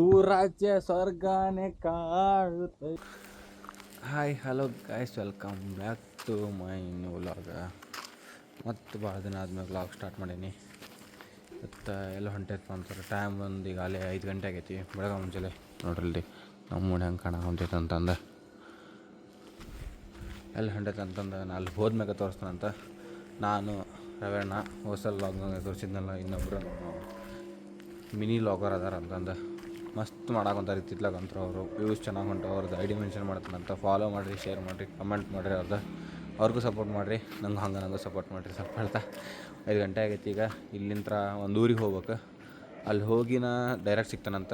ಊರಾಚೆ ಸ್ವರ್ಗಾನೆ ಕಾಡುತ್ತೆ hi hello guys welcome back to my new vlog ಮತ್ತು ಭಾಳ ದಿನ ಆದಮೇಲೆ ವ್ಲಾಗ್ ಸ್ಟಾರ್ಟ್ ಮಾಡೀನಿ. ಮತ್ತು ಎಲ್ಲ ಹೊಂಟೈತೆ ಅಂತಾರೆ. ಟೈಮ್ ಒಂದು ಈಗ ಅಲ್ಲೇ ಐದು ಗಂಟೆ ಆಗೈತಿ ಬೆಳಗ್ಗೆ ಮುಂಚೆಲೆ ನೋಡ್ರಿ ನಮ್ಮ ಮೂಡಿ ಹೆಂಗೆ ಕಾಣ ಹೊಂಟೈತೆ ಅಂತಂದು. ಎಲ್ಲಿ ಹೊಂಟೈತೆ ಅಂತಂದು ನಾನು ಅಲ್ಲಿ ಹೋದ್ಮ್ಯಾಗ ತೋರಿಸ್ತಾನಂತ ನಾನು, ರವಣ್ಣ ಹೊಸ ಲಾಗ್ ತೋರಿಸಿದ್ನಲ್ಲ ಇನ್ನೊಬ್ಬರು ಮಿನಿ ಲಾಗರ್ ಅದಾರ ಅಂತಂದು. ಮಸ್ತ್ ಮಾಡಾಕೊಂತಾರೆ ಇತ್ತಿತ್ಲಾಗ ಅಂತ ಅವರು. ವ್ಯೂಸ್ ಚೆನ್ನಾಗಿ ಹೊಂಟು ಅವ್ರದ್ದು ಐ ಮೆನ್ಷನ್ ಮಾಡ್ತಾನಂತ ಫಾಲೋ ಮಾಡಿರಿ ಶೇರ್ ಮಾಡಿರಿ ಕಮೆಂಟ್ ಮಾಡಿರಿ ಅವ್ರದ್ದು ಅವ್ರಿಗೂ ಸಪೋರ್ಟ್ ಮಾಡಿರಿ, ನಂಗೆ ಹಂಗೆ ನಂಗೆ ಸಪೋರ್ಟ್ ಮಾಡಿರಿ ಸ್ವಲ್ಪ ಹೇಳ್ತಾ ಐದು ಗಂಟೆ ಆಗೈತಿ ಈಗ. ಇಲ್ಲಿಂದ ಒಂದು ಊರಿಗೆ ಹೋಗ್ಬೇಕು. ಅಲ್ಲಿ ಹೋಗಿ ನಾ ಡೈರೆಕ್ಟ್ ಸಿಗ್ತಾನಂತ.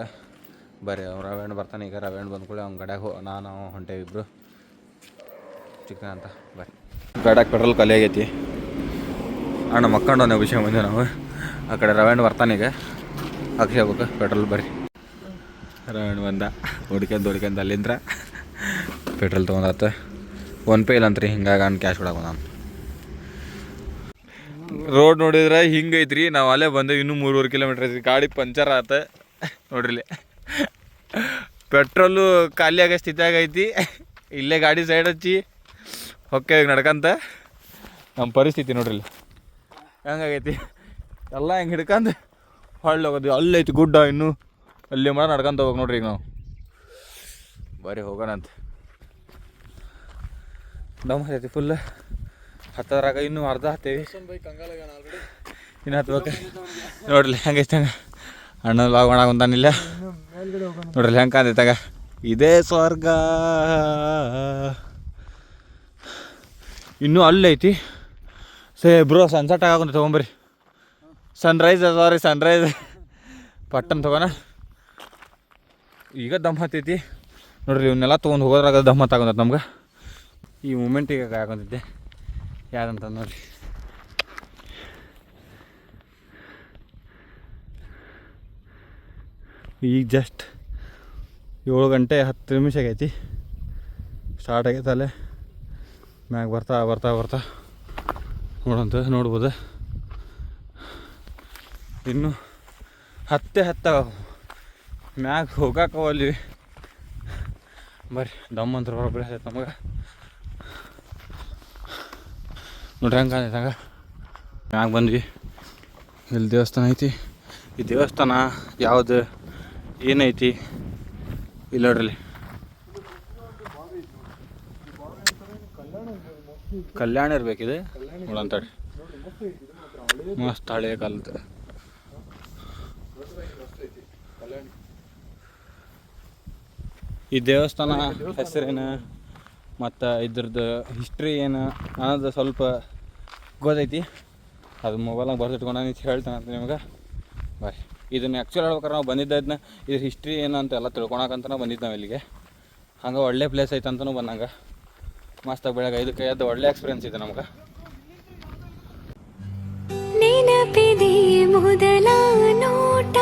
ಬರ್ರಿ ಅವ್ರು ರವಣ್ಣ ಬರ್ತಾನೆ, ಈಗ ರವಣ್ಣ ಬಂದ ಕೂಡ ಅವ್ನ ಗಡ್ಯಾಗ ಹೋ, ನಾನು ಹೊಂಟೇವಿ ಇಬ್ಬರು ಸಿಗ್ತಾನಂತ ಬರ್ರಿ ಗಾಡ್ಯಾಗ ಪೆಟ್ರೋಲ್ ಖಾಲಿ ಆಗೈತಿ. ಅಣ್ಣ ಮಕ್ಕಂಡು ವಿಷಯ ಬಂದೆ ನಾವು. ಆ ಕಡೆ ರವಣ್ಣ ಬರ್ತಾನೆ ಈಗ. ಹಾಕಿ ಹೋಗ್ಬೇಕು, ಪೆಟ್ರೋಲ್ ಬರ್ರಿ ರವಣ್ಣ ಬಂದ. ಹುಡ್ಕ್ಯಂದು ಹೊಡ್ಕೊಂಡು ಅಲ್ಲಿಂದ ಪೆಟ್ರೋಲ್ ತೊಗೊಂಡಾತ. ಫೋನ್ಪೇ ಇಲ್ಲಂತ್ರಿ ಹಿಂಗಾಗಿ ಅವ್ನು ಕ್ಯಾಶ್ ಕೊಡಕ್ಕೆ ನಾನು ರೋಡ್ ನೋಡಿದ್ರೆ ಹಿಂಗೈತ್ರಿ ನಾವು ಅಲ್ಲೇ ಬಂದೆ, ಇನ್ನೂ ಮೂರುವರೆ ಕಿಲೋಮೀಟ್ರ್ ಐತಿ ಗಾಡಿ ಪಂಚರ್ ಆತ. ನೋಡ್ರಿಲಿ ಪೆಟ್ರೋಲು ಖಾಲಿ ಆಗೋ ಸ್ಥಿತಿಯಾಗ ಐತಿ ಇಲ್ಲೇ ಗಾಡಿ ಸೈಡ್ ಹಚ್ಚಿ, ಹೊಕ್ಕೆ ನಡ್ಕಂತ. ನಮ್ಮ ಪರಿಸ್ಥಿತಿ ನೋಡ್ರಿ ಹೆಂಗಾಗೈತಿ ಎಲ್ಲ ಹಿಂಗೆ ಹಿಡ್ಕಂದು ಹೊಳ್ಳೋಗೋದು ಅಲ್ಲೈತಿ ಗುಡ್ಡ ಇನ್ನು. ಅಲ್ಲಿ ಮಾಡ ನಡ್ಕೊಂತ ಹೋಗ್ಬೇಕು ನೋಡ್ರಿ ಈಗ ನಾವು. ಬರೀ ಹೋಗೋಣಂತ ದಮ್ ಹತ್ತೈತಿ ಫುಲ್ ಹತ್ತದ್ರಾಗ ಇನ್ನೂ ಅರ್ಧ ಹತ್ತೇವಿ. ಇನ್ನು ಹತ್ಬೇಕು. ನೋಡ್ರಿ ಹಂಗೆ ಅಣ್ಣ ಲಾಗ್ ಮಾಡಕ್ಕೆ ಅಂತಾನಿಲ್ಲ ನೋಡ್ರಿ ಹೆಂಗೆ ಕಾಂತೈತಾಗ ಇದೇ ಸ್ವರ್ಗ. ಇನ್ನೂ ಅಲ್ಲೈತಿ ಸೇ ಬ್ರೋ ಸನ್ಸೆಟ್ ಆಗಾಕೊಂತ ತೊಗೊಂಬರಿ ಸನ್ರೈಸ್ ಸಾರಿ ಸನ್ರೈಸ್ ಪಟ್ಟನ್ ತೊಗೋಣ. ಈಗ ದಮ್ ಹತ್ತೈತಿ. ನೋಡ್ರಿ, ಇವನ್ನೆಲ್ಲ ತೊಗೊಂಡು ಹೋಗೋದ್ರಾಗ ದಮ್ ಹತ್ತಾಕೊಂತ ನಮ್ಗೆ. ಈ ಮೂಮೆಂಟಿಗೆ ಕಾಯಕೊಂತಿದ್ದೆ ಯಾರಂತ ನೋಡ್ರಿ. ಈಗ ಜಸ್ಟ್ ಏಳು ಗಂಟೆ ಹತ್ತು ನಿಮಿಷ ಆಗೈತಿ. ಸ್ಟಾರ್ಟ್ ಆಗೈತೆ ಅಲ್ಲೇ. ಮ್ಯಾಗ ಬರ್ತಾ ಬರ್ತಾ ಬರ್ತಾ. ನೋಡಂತ ನೋಡ್ಬೋದು. ಇನ್ನು ಹತ್ತೆ ಹತ್ತ ಮ್ಯಾಗ ಹೋಗಾಕವಲ್ಲಿ ಬರ್ರಿ, ದಮ್ ಅಂತ ಬರೋಬ್ಬರಿ ಆಯ್ತು ನಮಗೆ. ನೋಡ್ರಿ ಹೆಂಗೆ ಇದ್ದಾಗ ಮ್ಯಾಗ ಬಂದ್ವಿ. ಇಲ್ಲಿ ದೇವಸ್ಥಾನ ಐತಿ. ಈ ದೇವಸ್ಥಾನ ಯಾವುದು ಏನೈತಿ ಇಲ್ಲ ನೋಡ್ರಿ ಕಲ್ಯಾಣ ಇರ್ಬೇಕಿದೆ ನೋಡಂತಾಡಿ ಮಸ್ತ್ ಹಳೆ ಕಾಲದ. ಈ ದೇವಸ್ಥಾನ ಹೆಸರೇನು, ಮತ್ತು ಇದ್ರದ್ದು ಹಿಸ್ಟ್ರಿ ಏನು, ಅನ್ನೋದು ಸ್ವಲ್ಪ ಗೊತ್ತೈತಿ. ಅದು ಮೊಬೈಲಾಗ ಬರ್ದಿಟ್ಕೊಂಡು ಅಂತ ನಿಮ್ಗೆ. ಬಾಯ್. ಇದನ್ನು ಆ್ಯಕ್ಚುಲಿ ಹೇಳ್ಬೇಕಾರೆ ನಾವು ಬಂದಿದ್ದನ್ನ ಇದ್ರ ಹಿಸ್ಟ್ರಿ ಏನು ಅಂತ ಎಲ್ಲ ತಿಳ್ಕೊಳಕಂತ ಬಂದಿದ್ದು ನಾವು ಇಲ್ಲಿಗೆ. ಹಂಗೆ ಒಳ್ಳೆ ಪ್ಲೇಸ್ ಐತೆ ಅಂತಲೂ ಬಂದಂಗೆ. ಮಸ್ತಾಗಿ ಬೆಳಗ್ಗೆ ಇದಕ್ಕೆ ಅದು ಒಳ್ಳೆ ಎಕ್ಸ್ಪೀರಿಯನ್ಸ್ ಇದೆ ನಮ್ಗೆ. ನೆನಪಿದೆ ಮೊದಲ ನೋಟ,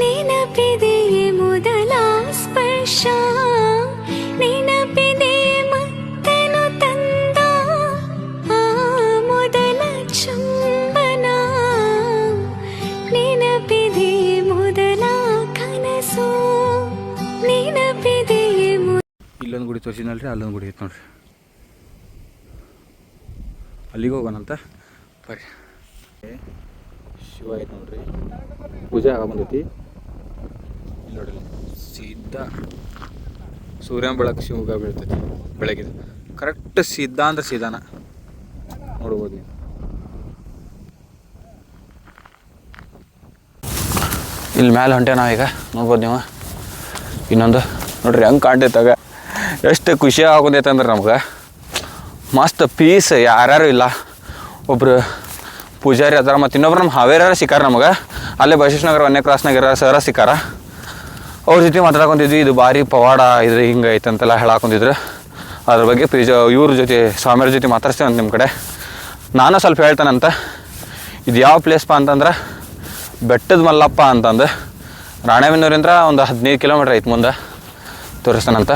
ನೆನಪಿದೆ ಇಲ್ಲೊಂದು ತೋರಿಸಿದ್ನಲ್ಲ ರೀ ಅಲ್ಲೊಂದು ಗುಡಿ ಐತೆ ನೋಡ್ರಿ. ಅಲ್ಲಿಗೆ ಹೋಗೋಣಂತ? ಬರ್ರಿ. ಶಿವ ಐತೆ ನೋಡ್ರಿ. ಪೂಜೆ ಆಗ ಬಂದೈತಿ. ಇಲ್ಲಿ ನೋಡ್ರಿ. ಸೀದಾ ಸೂರ್ಯನ ಬೆಳಕು ಶಿವಗ ಬೀಳ್ತೈತಿ ಬೆಳಗ್ಗೆ ಕರೆಕ್ಟ್ ಸೀದಾ ಅಂದ್ರೆ ಸೀದಾನ. ನೋಡ್ಬೋದು ನೀವು. ಇಲ್ಲಿ ಮ್ಯಾಲೆ ಹೊಂಟೆ ನಾವೀಗ? ನೋಡ್ಬೋದು ನೀವು. ಇನ್ನೊಂದು. ನೋಡ್ರಿ ಹಂಗೆ ಕಾಣ್ತೈತಾಗ ಎಷ್ಟು ಖುಷಿ ಆಗೋದೈತೆ ಅಂದ್ರೆ ನಮ್ಗೆ. ಮಸ್ತ್ ಪೀಸ್ ಯಾರ್ಯಾರು ಇಲ್ಲ. ಒಬ್ಬರು ಪೂಜಾರಿ ಅದಾರ ಮತ್ತು ಇನ್ನೊಬ್ರು ನಮ್ಮ ಹಾವೇರ ಸಿಕ್ಕಾರ ನಮಗೆ. ಅಲ್ಲೇ ಬಸವೇಶ್ವರ ನಗರ ಒಂದನೇ ಕ್ಲಾಸ್ನಾಗ ಇರೋ ಸರ ಸಿಕ್ಕಾರ ಅವ್ರ ಜೊತೆ ಮಾತಾಡ್ಕೊಂತಿದ್ವಿ, ಇದು ಭಾರಿ ಪವಾಡ ಇದು ಹಿಂಗೆ ಐತೆ ಅಂತೆಲ್ಲ ಹೇಳಾಕೊಂತಿದ್ರು ಅದ್ರ ಬಗ್ಗೆ ಪೀಜ ಇವ್ರ ಜೊತೆ, ಸ್ವಾಮಿಯವ್ರ ಜೊತೆ ಮಾತಾಡ್ಸ್ತೇವೆ ನಿಮ್ಮ ಕಡೆ. ನಾನು ಸ್ವಲ್ಪ ಹೇಳ್ತಾನಂತ ಇದು ಯಾವ ಪ್ಲೇಸ್ಪ ಅಂತಂದ್ರೆ, ಬೆಟ್ಟದ ಮಲ್ಲಪ್ಪ ಅಂತಂದು. ರಾಣೇಬೆನ್ನೂರಿಂದ ಒಂದು ಹದಿನೈದು ಕಿಲೋಮೀಟ್ರ್ ಐತೆ ಮುಂದೆ. ತೋರಿಸ್ತಾನಂತ.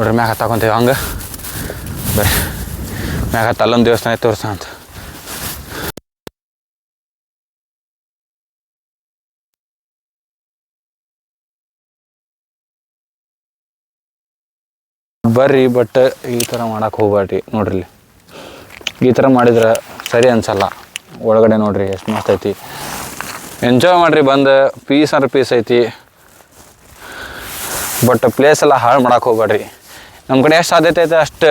ನೋಡ್ರಿ, ಮ್ಯಾಗ ಹತ್ತಾಕೊಂತೀವಿ ಹಂಗೆ? ಬರ್ರಿ. ಮ್ಯಾಗ ಹತ್ತು ಅಲ್ಲೊಂದು ದೇವಸ್ಥಾನ ತೋರಿಸ ಅಂತ. ಬರ್ರಿ ಬಟ್ ಈ ಥರ ಮಾಡಕ್ಕೆ ಹೋಗ್ಬೇಡ್ರಿ ನೋಡ್ರಿ ಈ ಥರ ಮಾಡಿದ್ರೆ ಸರಿ ಅನ್ಸಲ್ಲ. ಒಳಗಡೆ ನೋಡ್ರಿ, ಎಷ್ಟು ಮಸ್ತ್ ಐತಿ. ಎಂಜಾಯ್ ಮಾಡ್ರಿ, ಬಂದು. ಪೀಸ್ ಅಂದ್ರೆ ಪೀಸ್ ಐತಿ. ಬಟ್ ಪ್ಲೇಸ್ ಎಲ್ಲ ಹಾಳು ಮಾಡಕ್ಕೆ ಹೋಗ್ಬೇಡ್ರಿ ನಮ್ಮ ಕಡೆ ಎಷ್ಟು ಸಾಧ್ಯತೆ ಐತೆ ಅಷ್ಟು.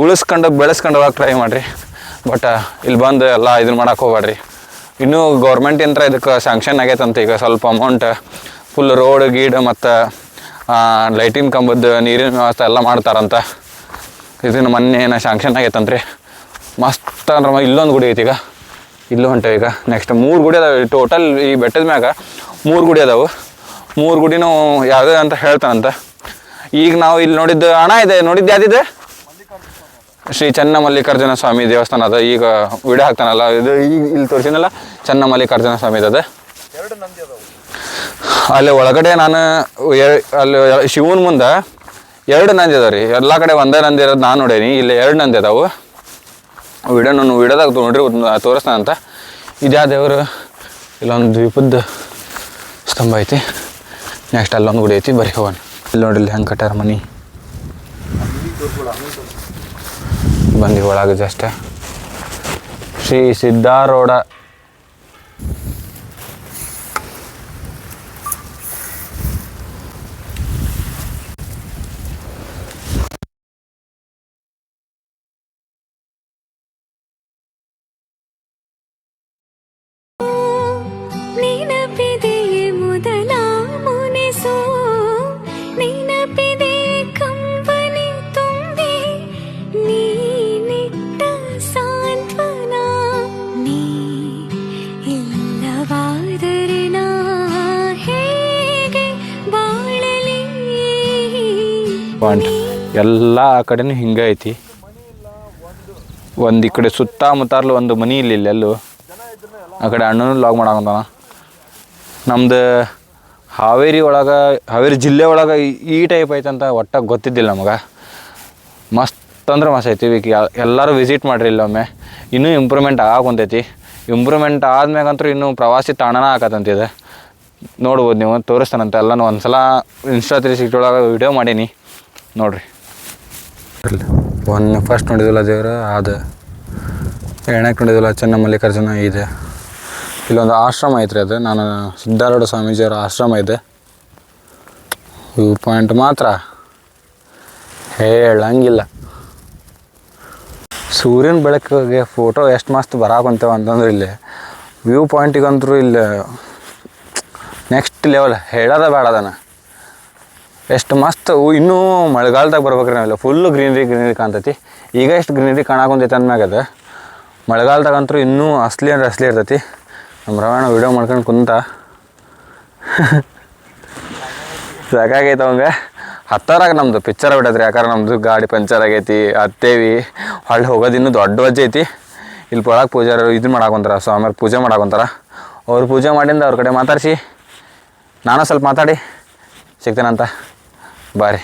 ಉಳಿಸ್ಕೊಂಡು ಬೆಳೆಸ್ಕೊಂಡು ಹೋಗಕ್ಕೆ ಟ್ರೈ ಮಾಡಿರಿ ಬಟ್ ಇಲ್ಲಿ ಬಂದು ಎಲ್ಲ ಇದನ್ನ ಮಾಡೋಕೆ ಹೋಗ್ಬೇಡ್ರಿ. ಇನ್ನೂ ಗೌರ್ಮೆಂಟ್ ಯಂತ್ರ ಇದಕ್ಕೆ ಸ್ಯಾಂಕ್ಷನ್ ಆಗೈತಂತ ಈಗ ಸ್ವಲ್ಪ ಅಮೌಂಟ್ ಫುಲ್ ರೋಡ್ ಗೀಡ್ ಮತ್ತು ಲೈಟಿನ ಕಂಬದ್ದು ನೀರಿನ ವ್ಯವಸ್ಥೆ ಎಲ್ಲ ಮಾಡ್ತಾರಂತ. ಇದನ್ನ ಮೊನ್ನೆ ಏನೋ ಶಾಂಕ್ಷನ್ ಆಗೈತಂತ್ರಿ. ಮಸ್ತ್ ಅಂದ್ರೆ ಇಲ್ಲೊಂದು ಗುಡಿ ಐತಿ ಈಗ. ಇಲ್ಲೂ ಹೊಂಟೆ ಈಗ. ನೆಕ್ಸ್ಟ್ ಮೂರು ಗುಡಿ ಅದಾವೆ. ಟೋಟಲ್ ಈ ಬೆಟ್ಟದ ಮ್ಯಾಗ ಮೂರು ಗುಡಿ ಅದಾವೆ. ಮೂರು ಗುಡಿನೂ ಯಾವುದೇ ಅಂತ ಹೇಳ್ತಾನಂತ. ಈಗ ನಾವು ಇಲ್ಲಿ ನೋಡಿದ್ದು ಹಣ ಇದೆ ನೋಡಿದ್ದು ಯಾವ್ದಿದೆ? ಶ್ರೀ ಚನ್ನ ಮಲ್ಲಿಕಾರ್ಜುನ ಸ್ವಾಮಿ ದೇವಸ್ಥಾನ ಅದ. ಈಗ ವಿಡಿಯೋ ಹಾಕ್ತಾನಲ್ಲ ಇದು ಈಗ ಇಲ್ಲಿ ತೋರಿಸಿನಲ್ಲ ಚನ್ನ ಮಲ್ಲಿಕಾರ್ಜುನ ಸ್ವಾಮಿ ಅದ ಅಲ್ಲಿ ಒಳಗಡೆ ನಾನು ಅಲ್ಲಿ ಶಿವನ ಮುಂದೆ ಎರಡು ನಂದಿ ಅದಾವ ರೀ. ಎಲ್ಲ ಕಡೆ ಒಂದೇ ನಂದಿ ಇರೋದು ನಾನು ನೋಡೇನಿ ಇಲ್ಲಿ ಎರಡು ನಂದಿ ಅದಾವು. ವಿಡಿಯೋ ನಾನು ವಿಡಿಯೋದಾಗ ನೋಡ್ರಿ ತೋರಿಸ್ತಾನ ಅಂತ. ಇದ್ಯಾ ದೇವರು? ಇಲ್ಲೊಂದು ದ್ವೀಪದ ಸ್ತಂಭ ಐತಿ. ನೆಕ್ಸ್ಟ್ ಅಲ್ಲೊಂದು ಗುಡಿ ಐತಿ ಬರೀ ಹೋಗೋಣ ಇಲ್ಲಿ ನೋಡ್ರಿ ಹೆಂಗೆ ಕಟ್ಟಾರ ಮನಿ. ಬಂದಿ ಒಳಗೆ ಜಸ್ಟ್ ಶ್ರೀ ಸಿದ್ಧಾರೂಢ ಪಾಯಿಂಟ್ ಎಲ್ಲ ಆ ಕಡೆನೂ ಹಿಂಗೆ ಐತಿ. ಒಂದು ಈ ಕಡೆ ಸುತ್ತಮುತ್ತಲು ಒಂದು ಮನಿ ಇಲ್ಲ ಎಲ್ಲೂ. ಆ ಕಡೆ ಅಣ್ಣನೂ ಲಾಗ್ ಮಾಡಾಕಂತಾನ ನಮ್ದು ಹಾವೇರಿ ಒಳಗೆ, ಹಾವೇರಿ ಜಿಲ್ಲೆ ಒಳಗೆ ಈ ಟೈಪ್ ಐತಂತ ಒಟ್ಟಾಗಿ ಗೊತ್ತಿದ್ದಿಲ್ಲ ನಮಗೆ. ಮಸ್ತ್ ಅಂದ್ರೆ ಮಸ್ತ್ ಐತಿ. ಈಗ ಎಲ್- ಎಲ್ಲರೂ ವಿಸಿಟ್ ಮಾಡ್ರಿ ಇಲ್ಲೊಮ್ಮೆ ಇನ್ನೂ ಇಂಪ್ರೂವ್ಮೆಂಟ್ ಆಗಕೊಂತೈತಿ ಇಂಪ್ರೂವ್ಮೆಂಟ್ ಆದ್ಮ್ಯಾಗಂತೂ ಇನ್ನೂ ಪ್ರವಾಸಿ ತಾಣನ ಆಕತ್ತಂತಿದೆ ನೋಡ್ಬೋದು ನೀವು, ತೋರಿಸ್ತಾನಂತೆ. ಎಲ್ಲನೂ ಒಂದು ಸಲ ಇನ್ಸ್ಟಾ ತ್ರೀ ಸಿಕ್ಸ್ಟಿ ಒಳಗೆ ವಿಡಿಯೋ ಮಾಡೀನಿ. ನೋಡ್ರಿ. ಒನ್ ಫಸ್ಟ್ ನೋಡಿದಿಲ್ಲ ದೇವ್ರ ಅದು ಎರಡನೇ ನೋಡಿದಿಲ್ಲ ಚೆನ್ನ ಮಲ್ಲಿಕಾರ್ಜುನ ಇದೆ. ಇಲ್ಲೊಂದು ಆಶ್ರಮ ಐತ್ರಿ ಅದು, ನಾನು ಸಿದ್ಧಾರೂಢ ಸ್ವಾಮೀಜಿಯವರ ಆಶ್ರಮ ಇದೆ. ವ್ಯೂ ಪಾಯಿಂಟ್ ಮಾತ್ರ. ಹೇಳಂಗಿಲ್ಲ. ಸೂರ್ಯನ ಬೆಳಕಿಗೆ ಫೋಟೋ ಎಷ್ಟು ಮಸ್ತ್ ಬರಾಕುಂತೇವೆ ಅಂತಂದ್ರೆ ಇಲ್ಲಿ ವ್ಯೂ ಪಾಯಿಂಟಿಗಂತೂ ಇಲ್ಲಿ ನೆಕ್ಸ್ಟ್ ಲೆವೆಲ್ ಹೇಳೋದ ಬೇಡ ಅದನ್ನು. ಎಷ್ಟು ಮಸ್ತ್ ಇನ್ನೂ ಮಳೆಗಾಲದಾಗ ಬರ್ಬೇಕ್ರಿ ನಾವೆಲ್ಲ. ಫುಲ್ಲು ಗ್ರೀನರಿ ಗ್ರೀನರಿ ಕಾಣ್ತೈತಿ. ಈಗ ಎಷ್ಟು ಗ್ರೀನರಿ ಕಾಣಾಕೊಂತೈತಿ ಅಂದಮ್ಯಾಗ ಅದು. ಮಳೆಗಾಲದಾಗಂತೂ ಇನ್ನೂ ಅಸ್ಲಿ ಅಂದ್ರೆ ಅಸ್ಲಿ ಇರ್ತೈತಿ. ನಮ್ಮ ರವಣ ವಿಡಿಯೋ ಮಾಡ್ಕೊಂಡು ಕುಂತ. ಸಾಕಾಗೈತೆ ಅವಂಗೆ. ಹತ್ತಾರಾಗ ನಮ್ಮದು ಪಿಕ್ಚರ್ ಬಿಡತ್ರಿ. ಯಾಕಂದ್ರೆ ನಮ್ಮದು ಗಾಡಿ ಪಂಚರ್ ಆಗೈತಿ, ಹತ್ತೇವಿ. ಹೊಳ್ಳಿ ಹೋಗೋದು ಇನ್ನೂ ದೊಡ್ಡ ವಜ್ಜೆ ಐತಿ. ಇಲ್ಲಿ ಒಳಗೆ ಪೂಜಾರ ಇದು ಮಾಡಾಕೊಂತಾರ, ಸ್ವಾಮಿಯವ್ರ ಪೂಜೆ ಮಾಡಾಕೊಂತಾರ. ಅವ್ರು ಪೂಜೆ ಮಾಡಿಂದ ಅವ್ರ ಕಡೆ ಮಾತಾಡಿಸಿ. ನಾನು ಸ್ವಲ್ಪ ಮಾತಾಡಿ. ಸಿಗ್ತೇನಂತ. ಬಾರಿ.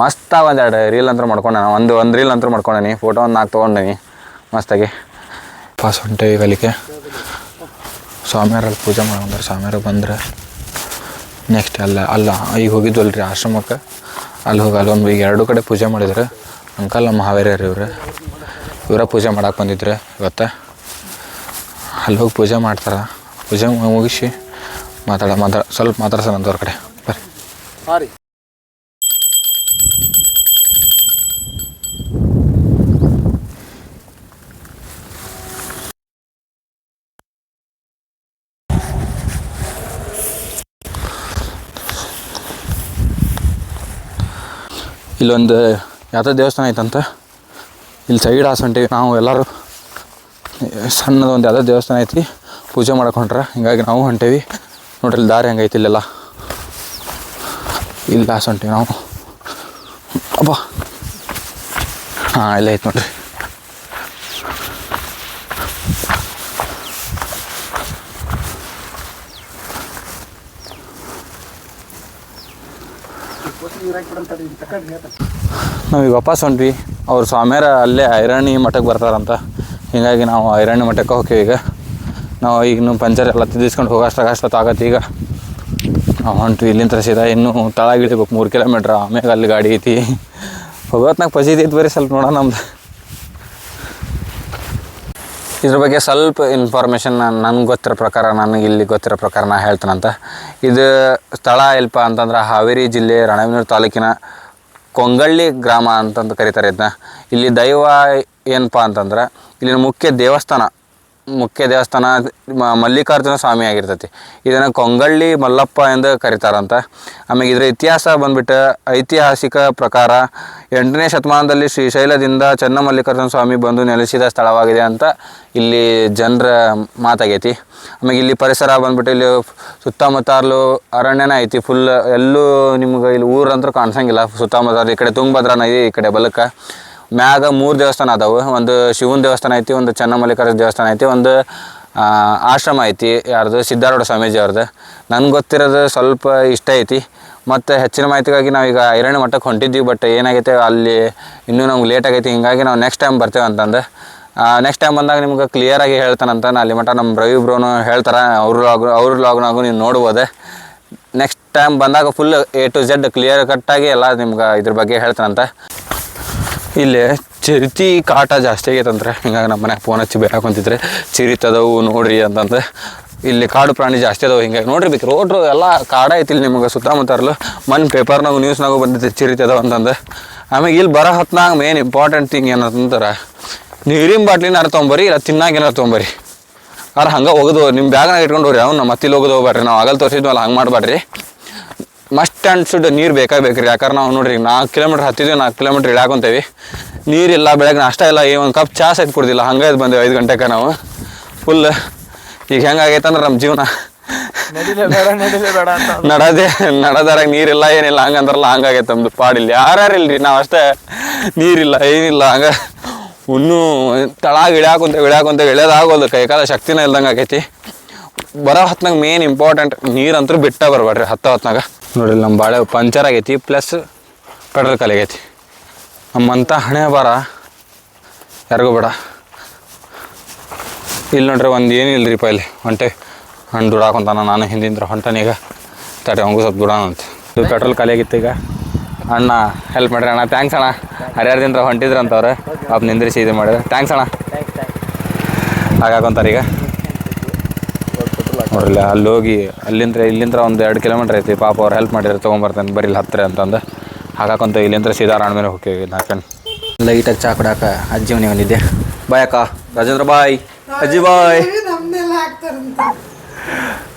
ಮಸ್ತ್ ಎರಡು ರೀಲ್ ಅಂತ ಮಾಡ್ಕೊಂಡೆ ಒಂದು ಒಂದು ರೀಲ್ ಅಂತ ಮಾಡ್ಕೊಂಡೇನಿ. ಫೋಟೋ ಒಂದು ನಾಲ್ಕು ತೊಗೊಂಡೀನಿ. ಮಸ್ತಾಗಿ ಪಾಸ್ ಹೊಂಟೇವಿ ಕಲಿಕೆ ಸ್ವಾಮಿಯರಲ್ಲಿ ಪೂಜೆ ಮಾಡ್ಕೊಂಡ್ರೆ ಸ್ವಾಮಿಯರು ಬಂದ್ರೆ ನೆಕ್ಸ್ಟ್ ಅಲ್ಲ ಅಲ್ಲ, ಈಗ ಹೋಗಿದ್ವಲ್ಲ ಆಶ್ರಮಕ್ಕೆ. ಅಲ್ಲಿ ಹೋಗಿ ಅಲ್ಲೊಂದು ಈಗ ಎರಡು ಕಡೆ ಪೂಜೆ ಮಾಡಿದ್ರು. ಅಂಕಲ್ ನಮ್ಮ ಹಾವೇರಿಯರು ಇವ್ರು. ಇವರ ಪೂಜೆ ಮಾಡಕ್ಕೆ ಬಂದಿದ್ರು ಇವತ್ತು. ಅಲ್ಲಿ ಹೋಗಿ ಪೂಜೆ ಮಾಡ್ತಾರೆ. ಪೂಜೆ ಮುಗಿಸಿ ಮಾತಾಡ ಮಾತಾಡ ಸ್ವಲ್ಪ ಮಾತಾಡ್ಸೋಣಂತ ಅವ್ರ ಕಡೆ ಬರ್ರಿ. ಇಲ್ಲೊಂದು ಯಾವುದೋ ದೇವಸ್ಥಾನ ಐತಂತ. ಇಲ್ಲಿ ಸೈಡ್ ಹಾಸಂಟಿ ನಾವು ಎಲ್ಲರೂ ಸಣ್ಣದೊಂದು ಯಾವುದೋ ದೇವಸ್ಥಾನ ಐತಿ, ಪೂಜೆ ಮಾಡಕ್ಕೆ ಹಿಂಗಾಗಿ ನಾವು ಹೊಂಟೇವಿ. ನೋಡ್ರಿ ದಾರಿ ಹೆಂಗೈತಿ ಇಲ್ಲೆಲ್ಲ. ಇಲ್ಲಿ ಹಾಸ್ ಹೊಂಟೀವಿ ನಾವು. ಅಬ್ಬಾ. ಹಾಂ, ಇಲ್ಲೇ ಐತೆ ನೋಡ್ರಿ. ನಾವೀಗ ವಾಪಸ್ ಹೊಂಟ್ವಿ. ಅವ್ರು ಸ್ವಾಮಿಯರ ಅಲ್ಲೇ ಐರಾಣಿ ಮಠಕ್ಕೆ ಬರ್ತಾರಂತ. ಹೀಗಾಗಿ ನಾವು ಐರಾಣಿ ಮಠಕ್ಕೆ ಹೋಗ್ತೀವಿ ಈಗ. ನಾವು ಈಗ ಪಂಚರ್ ಎಲ್ಲ ತಿದ್ದಿಸ್ಕೊಂಡು ಅಷ್ಟೊತ್ತು ಆಗತ್ತೆ ಈಗ. ನಾವು ಹೊಂಟ್ವಿ ಇಲ್ಲಿಂದ ಸೀದಾ ಇನ್ನೂ ತಳಗಿಳಿಬೇಕು ಮೂರು ಕಿಲೋಮೀಟ್ರ್. ಆಮ್ಯಾಗ ಅಲ್ಲಿ ಗಾಡಿ ಐತಿ. ಹೋಗೋತ್ನಾಗ ಪಸೀದಿ ಐತಿ ಬರೀ ಸ್ವಲ್ಪ ನೋಡೋಣ ನಮ್ದು. ಇದ್ರ ಬಗ್ಗೆ ಸ್ವಲ್ಪ ಇನ್ಫಾರ್ಮೇಷನ್ ನನಗೆ ಗೊತ್ತಿರೋ ಪ್ರಕಾರ, ನನಗೆ ಇಲ್ಲಿ ಗೊತ್ತಿರೋ ಪ್ರಕಾರ ನಾ ಹೇಳ್ತೇನಂತ. ಇದು ಸ್ಥಳ ಎಲ್ಪ ಅಂತಂದ್ರೆ ಹಾವೇರಿ ಜಿಲ್ಲೆ ರಣವಿನೂರು ತಾಲೂಕಿನ ಕೊಂಗಳ್ಳಿ ಗ್ರಾಮ ಅಂತಂದು ಕರೀತಾರೆ ಇದನ್ನ ಇಲ್ಲಿ ದೈವ ಏನಪ್ಪ ಅಂತಂದ್ರೆ, ಇಲ್ಲಿನ ಮುಖ್ಯ ದೇವಸ್ಥಾನ ಮುಖ್ಯ ದೇವಸ್ಥಾನ ಮಲ್ಲಿಕಾರ್ಜುನ ಸ್ವಾಮಿ ಆಗಿರ್ತೈತಿ. ಇದನ್ನು ಕೊಂಗಳ್ಳಿ ಮಲ್ಲಪ್ಪ ಎಂದು ಕರೀತಾರಂತ. ಆಮೇಲೆ ಇದರ ಇತಿಹಾಸ ಬಂದ್ಬಿಟ್ಟು ಐತಿಹಾಸಿಕ ಪ್ರಕಾರ ಎಂಟನೇ ಶತಮಾನದಲ್ಲಿ ಶ್ರೀಶೈಲದಿಂದ ಚನ್ನಮಲ್ಲಿಕಾರ್ಜುನ ಸ್ವಾಮಿ ಬಂದು ನೆಲೆಸಿದ ಸ್ಥಳವಾಗಿದೆ ಅಂತ ಇಲ್ಲಿ ಜನರ ಮಾತಾಗೈತಿ. ಆಮೇಲೆ ಇಲ್ಲಿ ಪರಿಸರ ಬಂದ್ಬಿಟ್ಟು ಇಲ್ಲಿ ಸುತ್ತಮುತ್ತಲು ಅರಣ್ಯನೇ ಐತಿ. ಫುಲ್ ಎಲ್ಲೂ ನಿಮ್ಗೆ ಇಲ್ಲಿ ಊರಂತೂ ಕಾಣಿಸಂಗಿಲ್ಲ. ಸುತ್ತಮುತ್ತ ಈ ಕಡೆ ತುಂಗಭದ್ರಾ ನದಿ, ಈ ಕಡೆ ಬಲಕ್ಕ ಮ್ಯಾಗ ಮೂರು ದೇವಸ್ಥಾನ ಅದಾವೆ. ಒಂದು ಶಿವನ ದೇವಸ್ಥಾನ ಐತಿ, ಒಂದು ಚನ್ನಮಲ್ಲಿಕಾರ್ಜುನ ದೇವಸ್ಥಾನ ಐತಿ, ಒಂದು ಆಶ್ರಮ ಐತಿ ಯಾರ್ದು? ಸಿದ್ಧಾರೂಢ ಸ್ವಾಮೀಜಿ ಅವ್ರದ್ದು ನನ್ಗೆ ಗೊತ್ತಿರೋದು ಸ್ವಲ್ಪ ಇಷ್ಟ ಐತಿ. ಮತ್ತು ಹೆಚ್ಚಿನ ಮಾಹಿತಿಗಾಗಿ ನಾವೀಗ ಐರಣ್ಯ ಮಠಕ್ಕೆ ಹೊಂಟಿದ್ವಿ ಬಟ್ ಏನಾಗೈತೆ ಅಲ್ಲಿ ಇನ್ನೂ ನಮ್ಗೆ ಲೇಟ್ ಆಗೈತಿ. ಹಿಂಗಾಗಿ ನಾವು ನೆಕ್ಸ್ಟ್ ಟೈಮ್ ಬರ್ತೇವೆ ಅಂತಂದು. ನೆಕ್ಸ್ಟ್ ಟೈಮ್ ಬಂದಾಗ ನಿಮ್ಗೆ ಕ್ಲಿಯರಾಗಿ ಹೇಳ್ತಾನಂತ ನಾ ಅಲ್ಲಿ ಮಟ್ಟ ನಮ್ಮ ರವಿ ಬ್ರೋನು ಹೇಳ್ತಾರೆ. ಅವ್ರ ಲಾಗ್, ಅವ್ರ ಲಾಗ್ನಾಗೂ ನೀವು ನೋಡ್ಬೋದು. ನೆಕ್ಸ್ಟ್ ಟೈಮ್ ಬಂದಾಗ full A to Z clear ಕಟ್ಟಾಗಿ ಎಲ್ಲ ನಿಮ್ಗೆ ಇದ್ರ ಬಗ್ಗೆ ಹೇಳ್ತಾನಂತ ಇಲ್ಲಿ ಚಿರಿತಿ ಕಾಟ ಜಾಸ್ತಿ ಆಗೈತಂದ್ರೆ ಹಿಂಗಾಗಿ ನಮ್ಮ ಮನೆಗೆ ಫೋನ್ ಹಚ್ಚಿ ಬೇಕಂತಿದ್ರೆ ಚಿರಿತದವು ನೋಡ್ರಿ ಅಂತಂದ್ರೆ. ಇಲ್ಲಿ ಕಾಡು ಪ್ರಾಣಿ ಜಾಸ್ತಿ ಅದಾವೆ ಹಿಂಗಾಗಿ. ನೋಡ್ರಿ ಬೇಕು ರೋಡ್ರು ಎಲ್ಲ ಕಾಡ ಐತಿ ಇಲ್ಲಿ ನಿಮಗೆ ಸುತ್ತಮುತ್ತಲು ಮನ್ ಪೇಪರ್ನಾಗ ನ್ಯೂಸ್ನಾಗು ಬಂದಿದ್ದೆ ಚಿರಿತಿ ಅದಾವೆ ಅಂತಂದು ಆಮೇಲೆ ಇಲ್ಲಿ ಬರೋ ಹೊತ್ನಾಗ ಮೇನ್ ಇಂಪಾರ್ಟೆಂಟ್ ಥಿಂಗ್ ಏನಂತಾರೆ ನೀರಿನ ಬಾಟ್ಲಿನ ಅರ್ ತೊಗೊಂಬರಿ ಇಲ್ಲ ತಿನ್ನಾಗ ಏನಾರು ತೊಗೊಂಬರಿ ಅರ ಹಂಗೆ ಹೋಗೋದು ನಿಮ್ಮ ಬ್ಯಾಗ್ನಾಗ ಇಟ್ಕೊಂಡು ಹೋಗ್ರಿ, ಅವ್ನು ಮತ್ತೆ ಇಲ್ಲಿ ಹೋಗೋದು ಹೋಗ್ಬೇಡ್ರಿ ನಾವು ಆಗಲ್ ತೋರಿಸಿದ್ವಲ್ಲ, ಹಂಗೆ ಮಾಡಬೇಡ್ರಿ ಮಸ್ಟ್ ಆ್ಯಂಡ್ ಶುಡ್ ನೀರು ಬೇಕಾಗಬೇಕು ಬೇಕ್ರಿ ಯಾಕಂದ್ರೆ ನಾವು ನೋಡ್ರಿ ನಾಲ್ಕು ಕಿಲೋಮೀಟ್ರ್ ಹತ್ತಿದ್ವಿ ನಾಲ್ಕು ಕಿಲೋಮೀಟ್ರ್ ಇಳಾಕೊಂತೇವೆ ನೀರಿಲ್ಲ ಬೆಳಗ್ಗೆ ನಾಷ್ಟ ಇಲ್ಲ ಈ ಒಂದು ಕಪ್ ಚಾ ಸೈತ್ ಕುಡ್ದಿಲ್ಲ. ಹಂಗೆ ಬಂದೇವೆ ಐದು ಗಂಟೆಗೆ ನಾವು. ಫುಲ್ ಈಗ ಹೆಂಗಾಗೈತೆ ಅಂದ್ರೆ ನಮ್ಮ ಜೀವನ. ನಡದೆ ನಡದಾರಾಗ ನೀರಿಲ್ಲ ಏನಿಲ್ಲ ಹಂಗಂದ್ರಲ್ಲ ಹಂಗಾಗೈತೆ ನಮ್ದು ಪಾಡಿಲ್ಲ ಯಾರ್ಯಾರು ಇಲ್ರಿ ನಾವು ಅಷ್ಟೇ. ನೀರಿಲ್ಲ ಏನಿಲ್ಲ ಹಂಗ. ಇನ್ನೂ ತಳಾಗ ಇಳ್ಯಾಕೊಂತ ಇಳ್ಯಾಕೊಂತ ಇಳ್ಯೋದಾಗೋದು ಕೈಕಾಲ ಶಕ್ತಿನ ಇಲ್ದಂಗೆ ಆಗೈತಿ. ಬರೋ ಹೊತ್ನಾಗ ಮೇನ್ ಇಂಪಾರ್ಟೆಂಟ್ ನೀರಂತೂ ಬಿಟ್ಟ ಬರಬೇಡ್ರಿ ಹತ್ತ ಹೊತ್ನಾಗ. ನೋಡಿ ನಮ್ಮ ಬಾಳೆ ಪಂಚರ್ ಆಗೈತಿ ಪ್ಲಸ್ ಪೆಟ್ರೋಲ್ ಖಾಲಿ ಆಗೈತಿ. ನಮ್ಮಂಥ ಹಣೆ ಬರ ಯಾರಿಗೂ ಬೇಡ. ಇಲ್ಲಿ ನೋಡ್ರಿ ಒಂದು ಏನಿಲ್ರಿಪ್ಪ ಇಲ್ಲಿ? ಹೊಂಟೆ ಹಣ್ಣು ದುಡಾಕೊಂತಾನ ನಾನು ಹಿಂದಿಂದ್ರ ಹೊಂಟನೀಗ ತಡೆ ಹಂಗೂ ಸ್ವಲ್ಪ ದುಡಾನ ಅಂತ ಇದು ಪೆಟ್ರೋಲ್ ಖಾಲಿ ಆಗಿತ್ತು ಈಗ. ಅಣ್ಣ ಹೆಲ್ಪ್ ಮಾಡ್ರಿ ಅಣ್ಣ. ಥ್ಯಾಂಕ್ಸ್ ಅಣ್ಣ. ಹರಿಹರದಿಂದ ಹೊಂಟಿದ್ರಂತವ್ರೆ. ಪಾಪ ನಿಂದ್ರಿಸಿ ಇದು ಮಾಡಿದ್ರೆ. ಥ್ಯಾಂಕ್ಸ್ ಅಣ್ಣ. ಹಾಗಾಕೊಂತಾರೆ ಈಗ. ನೋಡ್ರಿಲ್ಲ ಅಲ್ಲಿ ಹೋಗಿ ಅಲ್ಲಿಂದ ಇಲ್ಲಿಂದ ಒಂದು ಎರಡು ಕಿಲೋಮೀಟ್ರ್ ಐತಿ. ಪಾಪ ಅವ್ರು ಹೆಲ್ಪ್ ಮಾಡಿದ್ರೆ ತೊಗೊಂಬರ್ತಾನೆ ಬರೀ ಇಲ್ಲಿ ಹತ್ತಿರ ಅಂತಂದು. ಹಾಗಾಕಂತ ಇಲ್ಲಿಂದ ಸೀದಾ ರಾಣ್ ಮೇಲೆ ಹೋಗ್ತೀವಿ ನಾಲ್ಕನ್ ಲೈಟಾಗಿ ಚಾ ಕುಡಾಕ ಅಜ್ಜಿ ಮನೆ ಬಂದಿದ್ದೆ ಬಾಯ್ ಅಕ್ಕ ರಾಜೇಂದ್ರ ಬಾಯ್. ಅಜ್ಜಿ ಬಾಯ್.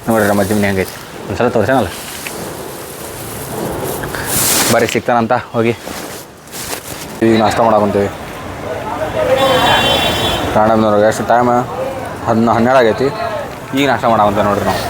ನೋಡ್ರಿ ನಮ್ಮ ಅಜ್ಜಿ ಮನೆ ಹೆಂಗೈತಿ. ಒಂದ್ಸಲ ತೋರ್ಸೇನಲ್ಲ? ಬರೀ ಸಿಗ್ತಾನಂತ ಹೋಗಿ. ಈಗ ನಾಷ್ಟ ಮಾಡಾಕೊಂತೀವಿ. ರಾಣಮ್ನವ್ರಿಗೆ ಎಷ್ಟು ಟೈಮ್ ಹನ್ನ ಹನ್ನೆರಡು ಆಗೈತಿ. ಈಗ ನಾಷ್ಟ ಮಾಡಾಕೊಂತ ನೋಡ್ರಿ ನಾವು